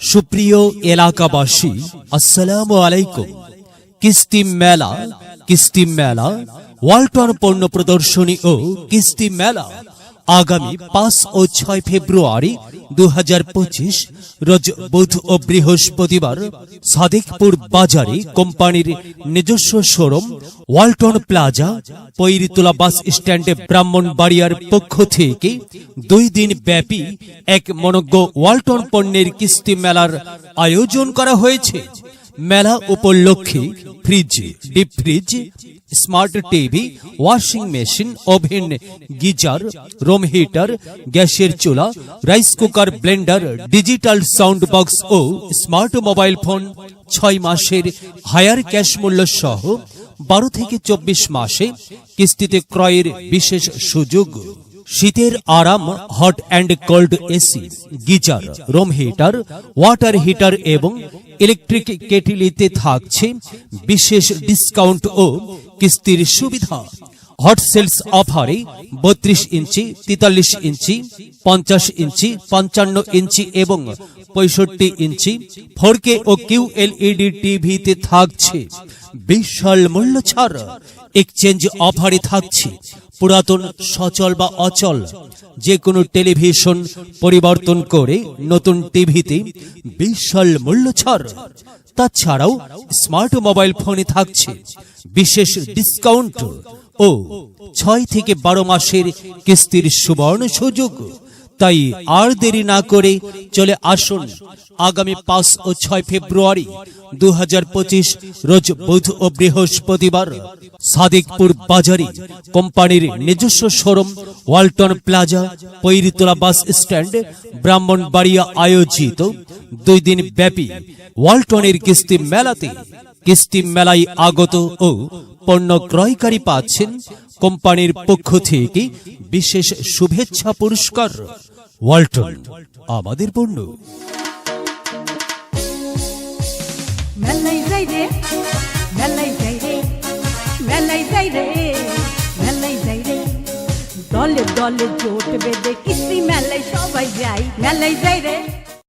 সুপ্রিয় এলাকাবাসী আসসালামু আলাইকুম। কিস্তি মেলা কিস্তি মেলা ওয়ালটন পণ্য প্রদর্শনী ও কিস্তি মেলা আগামী পাঁচ ও ছয় ফেব্রুয়ারি দু হাজার পঁচিশ, রোজ বুধ ও বৃহস্পতিবার সাদিকপুর বাজারে কোম্পানির নিজস্ব showroom Walton Plaza, Poiritola bus স্ট্যান্ডে ব্রাহ্মণবাড়িয়ার পক্ষ থেকে দুই দিন ব্যাপী এক মনজ্ঞ ওয়ালটন পণ্যের কিস্তি মেলার আয়োজন করা হয়েছে। মেলা উপলক্ষে fridge, deep fridge smart TV, washing machine, oven, geyser, room heater, গ্যাসের চুলা, rice cooker, blender, digital sound box ও স্মার্ট মোবাইল ফোন ছয় মাসের হায়ার ক্যাশ মূল্য সহ বারো থেকে চব্বিশ মাসে কিস্তিতে ক্রয়ের বিশেষ সুযোগ। শীতের আরাম, hot and cold AC, geyser, room heater, water heater এবং ইলেকট্রিক কেটিলিতে থাকছে বিশেষ ডিসকাউন্ট ও কিস্তির সুবিধা। হট সেলস অফারে বত্রিশ ইঞ্চি, তেতাল্লিশ ইঞ্চি, পঞ্চাশ ইঞ্চি, পঞ্চান্ন ইঞ্চি এবং পঁয়ষট্টি ইঞ্চি ফোরকে ও কিউ এলইডি টিভিতে থাকছে। বিশাল মূল্য ছাড়। এক্সচেঞ্জ অফারে থাকছে। পুরাতন, সচল বা অচল যে কোনো টেলিভিশন পরিবর্তন করে নতুন টিভিতে বিশাল মূল্য ছাড় তাছাড়াও স্মার্ট মোবাইল ফোনে থাকছে, বিশেষ ডিসকাউন্ট ও ছয় থেকে বারো মাসের কিস্তির সুবর্ণ সুযোগ। তাই আর দেরি না করে চলে আসুন আগামী পাঁচ ও ছয় ফেব্রুয়ারি দু পঁচিশ রোজ বুধ ও বৃহস্পতিবার সাদিকপুর বাজারে কোম্পানির নিজস্ব showroom Walton Plaza, Poiritola bus stand, Brahmanbaria আয়োজিত দুই দিন ব্যাপী ওয়ালটনের কিস্তি মেলাতে কিস্তি মেলায় আগত ও পণ্য ক্রয়কারী পাচ্ছেন কোম্পানির পক্ষ থেকে বিশেষ শুভেচ্ছা পুরস্কার। ওয়ালটন, আমাদের পণ্য। মেলাই যাই রে মেলাই যাই রে মেলাই যাই রে মেলাই যাই রে। দলে দলে জোট বেঁধে কিস্তি মেলায় সবাই যাই মেলাই যাই রে।